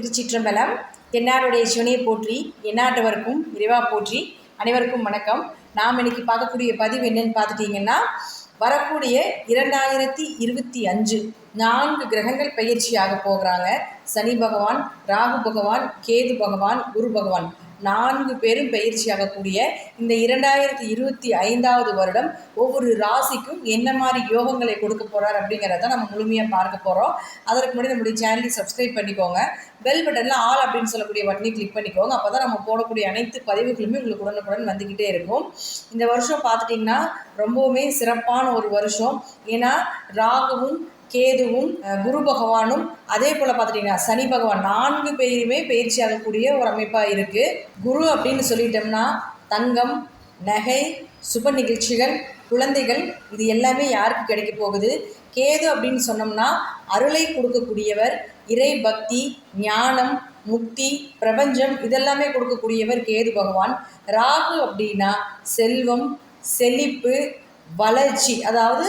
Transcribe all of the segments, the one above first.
திருச்சிற்றம்பலம். தென்னாடுடைய சிவனையை போற்றி எந்நாட்டவருக்கும் இறைவா போற்றி அனைவருக்கும் வணக்கம். நாம் இன்னைக்கு பார்க்கக்கூடிய பதிவு என்னன்னு பார்த்துட்டிங்கன்னா வரக்கூடிய இரண்டாயிரத்தி இருபத்தி அஞ்சு நான்கு கிரகங்கள் பயிற்சியாக போகிறாங்க. சனி பகவான் ராகு பகவான் கேது பகவான் குரு பகவான். நான்கு பேரும் பயிற்சியாகக்கூடிய இந்த இரண்டாயிரத்தி இருபத்தி ஐந்தாவது வருடம் ஒவ்வொரு ராசிக்கும் என்ன மாதிரி யோகங்களை கொடுக்க போகிறார் அப்படிங்கிறத நம்ம முழுமையாக பார்க்க போகிறோம் அதற்கு முன்னாடி நம்முடைய சேனலை சப்ஸ்கிரைப் பண்ணிக்கோங்க. பெல் பட்டனில் ஆல் அப்படின்னு சொல்லக்கூடிய பட்டனை கிளிக் பண்ணிக்கோங்க. அப்போ தான் நம்ம போடக்கூடிய அனைத்து பதிவுகளுமே உங்களுக்கு உடனுக்குடன் வந்துக்கிட்டே இருக்கும். இந்த வருஷம் பார்த்துட்டிங்கன்னா ரொம்பவுமே சிறப்பான ஒரு வருஷம். ஏன்னா ராகுவும் கேதுவும் குரு பகவானும் அதே போல் பார்த்துட்டிங்கன்னா சனி பகவான் நான்கு பேருமே பயிற்சி ஆகக்கூடிய ஒரு அமைப்பாக இருக்குது குரு அப்படின்னு சொல்லிட்டோம்னா தங்கம் நகை சுப நிகழ்ச்சிகள் குழந்தைகள் இது எல்லாமே யாருக்கு கிடைக்க போகுது? கேது அப்படின்னு சொன்னோம்னா அருளை கொடுக்கக்கூடியவர் இறை பக்தி ஞானம் முக்தி பிரபஞ்சம் இதெல்லாமே கொடுக்கக்கூடியவர் கேது பகவான். ராகு அப்படின்னா செல்வம் செழிப்பு வளர்ச்சி அதாவது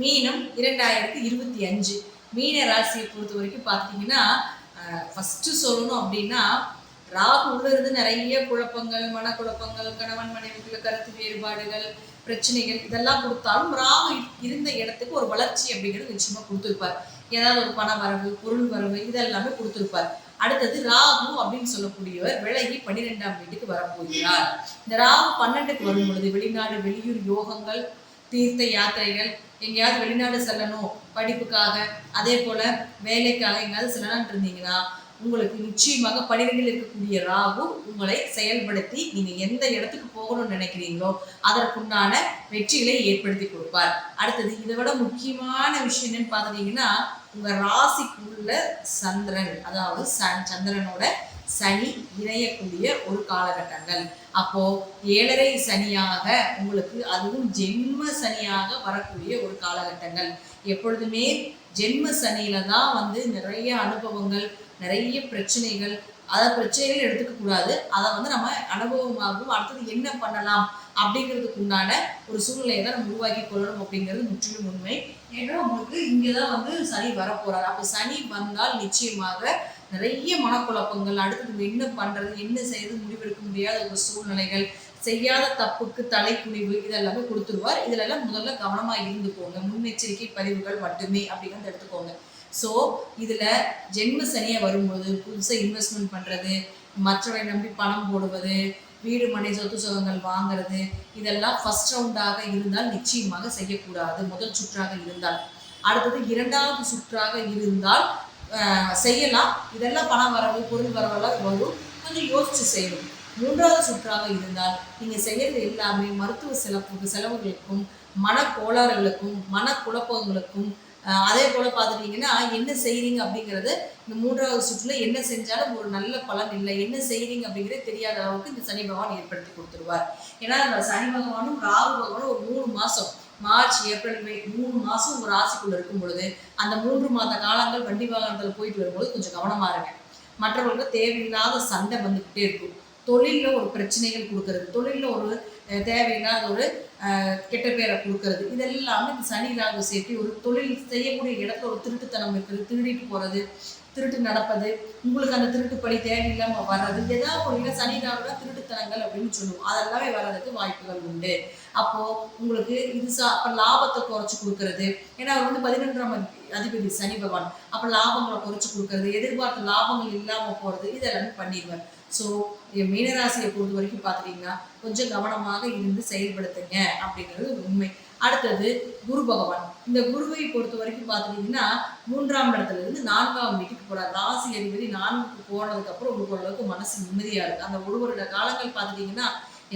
மீனம் இரண்டாயிரத்தி இருபத்தி அஞ்சு. மீன ராசியை பொறுத்த வரைக்கும் பார்த்தீங்கன்னா ஃபஸ்ட்டு சொல்லணும் அப்படின்னா ராகு உள்ள இருந்து நிறைய குழப்பங்கள் மனக்குழப்பங்கள் கணவன் மனைவிக்குள்ள கருத்து வேறுபாடுகள் பிரச்சனைகள் இதெல்லாம் கொடுத்தாலும் ராகு இருந்த இடத்துக்கு ஒரு வளர்ச்சி அப்படிங்கிறது நிச்சயமா கொடுத்துருப்பார். ஏதாவது ஒரு பண வரவு பொருள் வரவு இதெல்லாமே கொடுத்துருப்பார். அடுத்தது ராகு அப்படின்னு சொல்லக்கூடியவர் விலகி பன்னிரெண்டாம் வீட்டுக்கு வரப்போகிறார். இந்த ராகு பன்னெண்டுக்கு வரும் பொழுது வெளிநாடு வெளியூர் யோகங்கள் தீர்த்த யாத்திரைகள் எங்கேயாவது வெளிநாடு செல்லணும் படிப்புக்காக. அதே போல வேலைக்காக எங்கேயாவது செல்லலான் இருந்தீங்கன்னா உங்களுக்கு நிச்சயமாக பனிரெண்டில் இருக்கக்கூடிய ராகு உங்களை செயல்படுத்தி நீங்க எந்த இடத்துக்கு போகணும்னு நினைக்கிறீங்களோ அதற்குண்டான வெற்றிகளை ஏற்படுத்தி கொடுப்பார். அடுத்தது இதை விட முக்கியமான விஷயம் என்னன்னு பார்த்துட்டீங்கன்னா உங்க ராசிக்குள்ள சந்திரன் அதாவது சந்திரனோட சனி இணையக்கூடிய ஒரு காலகட்டங்கள். அப்போ ஏழரை சனியாக உங்களுக்கு அதுவும் ஜென்ம சனியாக வரக்கூடிய ஒரு காலகட்டங்கள். எப்பொழுதுமே ஜென்ம சனியில தான் வந்து நிறைய அனுபவங்கள் நிறைய பிரச்சனைகள் அதை பிரச்சனைகள் எடுத்துக்க கூடாது. அதை வந்து நம்ம அனுபவமாகவும் அடுத்தது என்ன பண்ணலாம் அப்படிங்கிறதுக்கு உண்டான ஒரு சூழ்நிலையை தான் நம்ம உருவாக்கி கொள்ளணும் அப்படிங்கிறது முற்றிலும் உண்மை. ஏன்னா உங்களுக்கு இங்கே தான் வந்து சனி வரப்போறாரு. அப்போ சனி வந்தால் நிச்சயமாக நிறைய மனக்குழப்பங்கள் அடுத்தது என்ன பண்றது என்ன செய்யறது முடிவெடுக்க முடியாத ஒரு சூழ்நிலைகள் செய்யாத தப்புக்கு தலைக்குனிவு இதெல்லாமே கொடுத்துருவார். இதுல எல்லாம் முதல்ல கவனமா இருந்துக்கோங்க. முன்னெச்சரிக்கை பதிவுகள் மட்டுமே அப்படிங்கிறத எடுத்துக்கோங்க. ஸோ இதுல ஜென்ம சனியாக வரும்போது புதுசாக இன்வெஸ்ட்மெண்ட் பண்றது மற்றவரை நம்பி பணம் போடுவது வீடு மனை சொத்து சுகங்கள் வாங்குறது இதெல்லாம் ஃபர்ஸ்ட் ரவுண்டாக இருந்தால் நிச்சயமாக செய்யக்கூடாது. முதல் சுற்றாக இருந்தால். அடுத்தது இரண்டாவது சுற்றாக இருந்தால் செய்யலாம். இதெல்லாம் பண வரவு பொருள் வரவெல்லாம் வரும் கொஞ்சம் யோசிச்சு செய்யணும். மூன்றாவது சுற்றாக இருந்தால் நீங்க செய்யறது எல்லாமே மருத்துவ செலவு செலவுகளுக்கும் மன கோளாறுகளுக்கும் மன குழப்பங்களுக்கும் அதே போல பார்த்துட்டீங்கன்னா என்ன செய்கிறீங்க அப்படிங்கிறது இந்த மூன்றாவது சுற்றுல என்ன செஞ்சாலும் ஒரு நல்ல பலன் இல்லை. என்ன செய்கிறீங்க அப்படிங்கிறது தெரியாத அளவுக்கு இந்த சனி பகவான் ஏற்படுத்தி கொடுத்துருவார். ஏன்னா இந்த சனி பகவானும் ராகு பகவானும் ஒரு மூணு மாதம் மார்ச் ஏப்ரல் மே மூணு மாசம் ஒரு ராசிக்குள்ள இருக்கும் பொழுது அந்த மூன்று மாத காலங்கள் வண்டி வாகனத்தில் போயிட்டு வரும்போது கொஞ்சம் கவனமா இருங்க. மற்றவர்களுக்கு தேவையில்லாத சண்டை வந்துக்கிட்டே இருக்கும். தொழில ஒரு பிரச்சனைகள் கொடுக்கறது தொழில ஒரு அஹ், தேவையில்லாத ஒரு அஹ், கெட்ட பேரை கொடுக்கறது இதெல்லாமே இந்த சனி ராகு சேர்த்து ஒரு தொழில் செய்யக்கூடிய இடத்துல ஒரு திருட்டுத்தனம் இருக்கிறது திருடிட்டு போறது திருட்டு நடப்பது உங்களுக்கு அந்த திருட்டு பழி தேவையில்லாம வர்றது ஏதாவது ஒரு இடம் சனி ராகுனா திருட்டுத்தனங்கள் அப்படின்னு சொல்லுவோம். அதெல்லாமே வர்றதுக்கு வாய்ப்புகள் உண்டு. அப்போ உங்களுக்கு இது சா அப்போ லாபத்தை குறைச்சி கொடுக்கறது. ஏன்னா அவர் வந்து பதினொன்றாம் அதிபதி சனி பகவான். அப்போ லாபங்களை குறைச்சி கொடுக்கறது எதிர்பார்த்த லாபங்கள் இல்லாம போறது இதெல்லாமே பண்ணிடுவார். ஸோ மீனராசியை பொறுத்த வரைக்கும் பார்த்துட்டீங்கன்னா கொஞ்சம் கவனமாக இருந்து செயல்படுத்துங்க அப்படிங்கிறது உண்மை. அடுத்தது குரு பகவான். இந்த குருவை பொறுத்த வரைக்கும் பார்த்துட்டீங்கன்னா மூன்றாம் இடத்துல இருந்து நான்காம் வீட்டுக்கு போறார். ராசி அதிபதி நான்குக்கு போனதுக்கு அப்புறம் உங்களுக்கு ஓரளவுக்கு மனசு நிம்மதியா இருக்கு. அந்த ஒரு வருட காலங்கள் பார்த்துட்டீங்கன்னா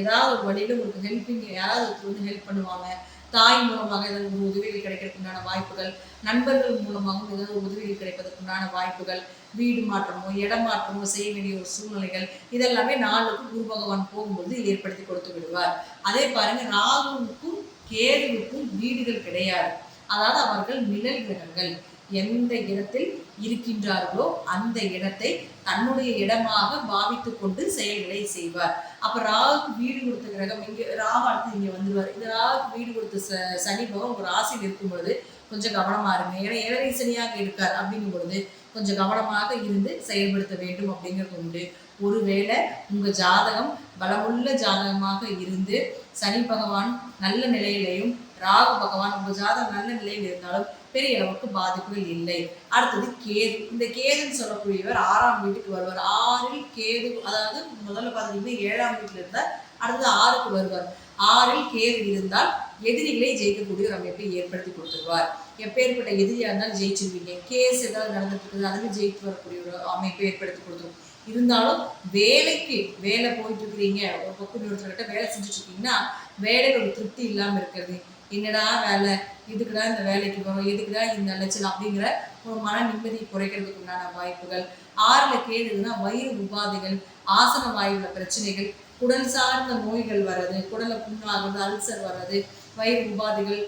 ஏதாவது ஒரு வழியில உங்களுக்கு ஹெல்பிங் யாராவது ஒருத்தர் வந்து ஹெல்ப் பண்ணுவாங்க. தாய் மூலமாக ஏதாவது ஒரு உதவிகள் கிடைக்கிறதுக்குண்டான வாய்ப்புகள். நண்பர்கள் மூலமாகவும் ஏதாவது ஒரு உதவிகள் கிடைப்பதற்குண்டான வாய்ப்புகள். வீடு மாற்றமோ இடமாற்றமோ செய்ய வேண்டிய ஒரு சூழ்நிலைகள் இதெல்லாமே நாளுக்கு குரு பகவான் போகும்போது ஏற்படுத்தி கொடுத்து விடுவார். அதே பாருங்க ராகுவுக்கும் கேதுவுக்கும் வீடுகள் கிடையாது. அதாவது அவர்கள் நிழல் கிரகங்கள். எந்த இடத்தில் இருக்கின்றார்களோ அந்த இடத்தை தன்னுடைய இடமாக பாவித்து கொண்டு செயல்களை செய்வார். அப்ப ராகுக்கு வீடு கொடுத்த கிரகம் இங்க ராகு இங்க வந்துருவார். இந்த ராகுக்கு வீடு கொடுத்த ச- சனி பகவான் ஒரு ராசியில் இருக்கும் பொழுது கொஞ்சம் கவனமா இருங்க. ஏன்னா ஏழரை சனியாக இருக்கார் அப்படிங்கும் பொழுது கொஞ்சம் கவனமாக இருந்து செயல்படுத்த வேண்டும் அப்படிங்கிறது உண்டு. ஒருவேளை உங்க ஜாதகம் பலமுள்ள ஜாதகமாக இருந்து சனி பகவான் நல்ல நிலையிலையும் ராகு பகவான் உங்க ஜாதகம் நல்ல நிலையில் இருந்தாலும் பெரிய அளவுக்கு பாதிப்புகள் இல்லை. அடுத்தது கேது. இந்த கேதுன்னு சொல்லக்கூடியவர் ஆறாம் வீட்டுக்கு வருவார். ஆறில் கேது அதாவது முதல்ல பார்த்தீங்கன்னா ஏழாம் வீட்டில் இருந்தால் அடுத்தது ஆறுக்கு வருவார். ஆறில் கேது இருந்தால் எதிரிகளை ஜெயிக்கக்கூடிய ஒரு அமைப்பை ஏற்படுத்தி கொடுத்துருவார். எப்பேற்பட்ட எதிரியாக இருந்தாலும் ஜெயிச்சிருவீங்க. கேஸ் ஏதாவது நடந்துட்டு இருக்குது அதுக்கு ஜெயித்து வரக்கூடிய ஒரு அமைப்பை ஏற்படுத்தி கொடுத்துரும். இருந்தாலும் வேலைக்கு வேலை போயிட்டு இருக்கிறீங்க ஒரு பக்கம் இன்னொருத்தர்கிட்ட வேலை செஞ்சுட்டு இருக்கீங்கன்னா வேலையில ஒரு திருப்தி இல்லாம இருக்கிறது. என்னடா வேலை? எதுக்குடா இந்த வேலைக்கு வரும் எதுக்குடா இந்த அலைச்சல் அப்படிங்கிற ஒரு மன நிம்மதியை குறைக்கிறதுக்கு உண்டான வாய்ப்புகள். ஆறுல கேடுதுன்னா வயிறு உபாதைகள் ஆசன வாயுள்ள பிரச்சனைகள் குடல் சார்ந்த நோய்கள் வர்றது குடலை புண்ணாகிறது அல்சர் வர்றது வயிறு உபாதைகள்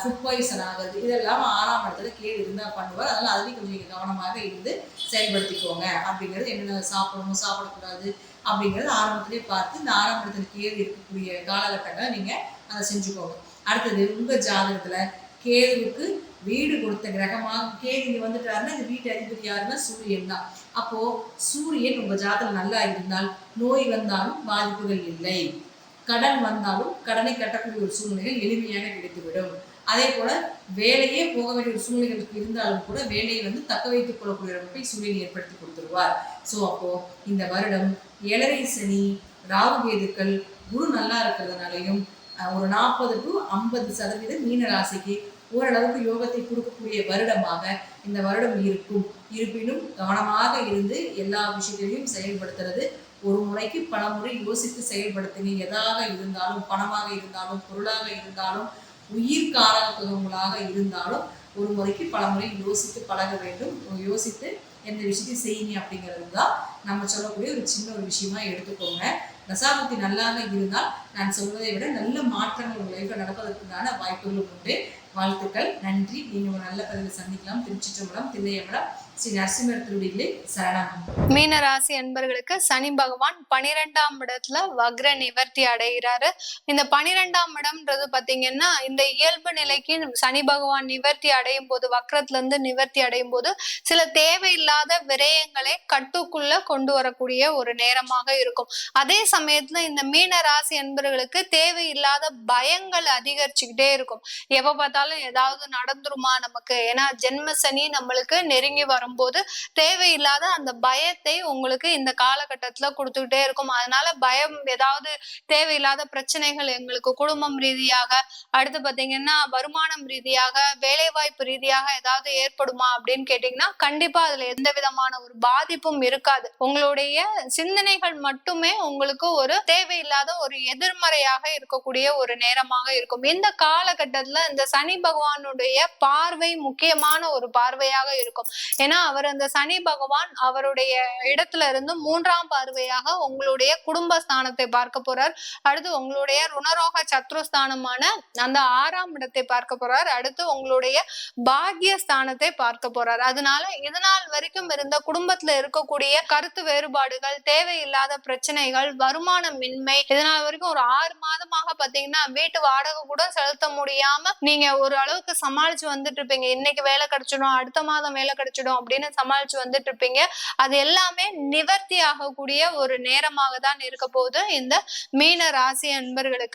ஃபுட் பாய்சன் ஆகுறது இதெல்லாம் ஆறாம் இடத்துல கேடு இருந்தால் பண்ணுவார். அதனால் அதுலேயும் கொஞ்சம் நீங்கள் கவனமாக இருந்து செயல்படுத்திக்கோங்க. அப்படிங்கிறது என்னென்ன சாப்பிடணும் சாப்பிடக்கூடாது அப்படிங்கிறது ஆரம்பத்திலே பார்த்து இந்த ஆறாம் இடத்துல கேடு இருக்கக்கூடிய காலகட்டங்களை நீங்கள் அதை செஞ்சுக்கோங்க. அடுத்தது உங்க ஜாதகத்தில் கேதுவுக்கு வீடு கொடுத்த கிரகமாக கேது இங்கே வந்துட்டாருன்னா இந்த வீட்டு அதிபதி யாருன்னா சூரியன் தான். அப்போது சூரியன் உங்கள் ஜாதகம் நல்லா இருந்தால் நோய் வந்தாலும் பாதிப்புகள் இல்லை. கடன் வந்தாலும் கடனை கட்டக்கூடிய ஒரு சூழ்நிலைகள் எளிமையாக கிடைத்துவிடும். அதே போல வேலையே போக வேண்டிய ஒரு சூழ்நிலைகளுக்கு இருந்தாலும் கூட வேலையை வந்து தக்க வைத்துக் கொள்ளக்கூடிய அமைப்பை சூரியன் ஏற்படுத்தி கொடுத்துருவார். ஸோ அப்போ இந்த வருடம் ஏழரை சனி ராகு கேதுக்கள் குரு நல்லா இருக்கிறதுனாலையும் ஒரு நாற்பது டு ஐம்பது சதவீதம் மீன ராசிக்கு ஓரளவுக்கு யோகத்தை கொடுக்கக்கூடிய வருடமாக இந்த வருடம் இருக்கும். இருப்பினும் கவனமாக இருந்து எல்லா விஷயங்களையும் செயல்படுத்துறது. ஒரு முறைக்கு பல முறை யோசித்து செயல்படுத்துங்க எதாக இருந்தாலும் பணமாக இருந்தாலும் பொருளாக இருந்தாலும் உயிர் காரகத்துவங்களாக இருந்தாலும் ஒரு முறைக்கு பல முறை யோசித்து பழக வேண்டும். யோசித்து எந்த விஷயத்தையும் செய்யுங்க அப்படிங்கிறது தான் நம்ம சொல்லக்கூடிய ஒரு சின்ன ஒரு விஷயமா எடுத்துக்கோங்க. தசாபுத்தி நல்லாக இருந்தால் நான் சொல்வதை விட நல்ல மாற்றங்கள் உங்கள் லைஃப்பில் நடப்பதற்குண்டான வாய்ப்புகளும் உண்டு. வாழ்த்துக்கள். நன்றி. நீங்கள் ஒரு நல்ல பதிவில் சந்திக்கலாம். திருச்சிற்றம்பலம் தில்லையம்பலம். ஸ்ரீ நரசிம்மர் திருடிகளே மீன ராசி அன்பர்களுக்கு சனி பகவான் பனிரெண்டாம் இடத்துல வக்ர நிவர்த்தி அடைகிறாரு. இந்த பனிரெண்டாம் இடம்ன்றது பாத்தீங்கன்னா இந்த இயல்பு நிலைக்கு சனி பகவான் நிவர்த்தி அடையும் போது வக்ரத்துல இருந்து நிவர்த்தி அடையும் போது சில தேவையில்லாத விரயங்களை கட்டுக்குள்ள கொண்டு வரக்கூடிய ஒரு நேரமாக இருக்கும். அதே சமயத்துல இந்த மீன ராசி அன்பர்களுக்கு தேவையில்லாத பயங்கள் அதிகரிச்சுக்கிட்டே இருக்கும். எப்ப பார்த்தாலும் ஏதாவது நடந்துருமா நமக்கு? ஏன்னா ஜென்ம சனி நம்மளுக்கு நெருங்கி வரும்போது தேவையில்லாத அந்த பயத்தை உங்களுக்கு இந்த காலகட்டத்துல கொடுத்துக்கிட்டே இருக்கும். அதனால பயம் ஏதாவது தேவையில்லாத பிரச்சனைகள் எங்களுக்கு குடும்பம் ரீதியாக அடுத்து பாத்தீங்கன்னா வருமானம் ரீதியாக வேலைவாய்ப்பு ரீதியாக ஏதாவது ஏற்படுமா அப்படின்னு கேட்டீங்கன்னா கண்டிப்பா அதுல எந்த விதமான ஒரு பாதிப்பும் இருக்காது. உங்களுடைய சிந்தனைகள் மட்டுமே உங்களுக்கு ஒரு தேவையில்லாத ஒரு எதிர்மறையாக இருக்கக்கூடிய ஒரு நேரமாக இருக்கும். இந்த காலகட்டத்துல இந்த சனி பகவானுடைய பார்வை முக்கியமான ஒரு பார்வையாக இருக்கும். ஏன்னா அவர் அந்த சனி பகவான் அவருடைய இடத்துல இருந்து மூன்றாம் பார்வையாக உங்களுடைய குடும்ப ஸ்தானத்தை பார்க்க போறார். அடுத்து உங்களுடைய ருணரோக சத்ருஸ்தானமான அந்த ஆறாம் இடத்தை பார்க்க போறார். அடுத்து உங்களுடைய பாக்கிய ஸ்தானத்தை பார்க்க போறார். அதனால இதனால் வரைக்கும் இருந்த குடும்பத்துல இருக்கக்கூடிய கருத்து வேறுபாடுகள் தேவையில்லாத பிரச்சனைகள் வருமானம் மின்மை இதனால் வரைக்கும் ஒரு ஆறு மாதமாக பாத்தீங்கன்னா வீட்டு வாடகை கூட செலுத்த முடியாம நீங்க ஒரு அளவுக்கு சமாளிச்சு வந்துட்டு இருப்பீங்க. இன்னைக்கு வேலை கிடைச்சிடும் அடுத்த மாதம் வேலை கிடைச்சிடும் அப்படின்னு சமாளிச்சு வந்துட்டு இருப்பீங்க. அது எல்லாமே நிவர்த்தி ஆகக்கூடிய ஒரு நேரமாக தான் இருக்க போகுது. இந்த மீன ராசி அன்பர்களுக்கு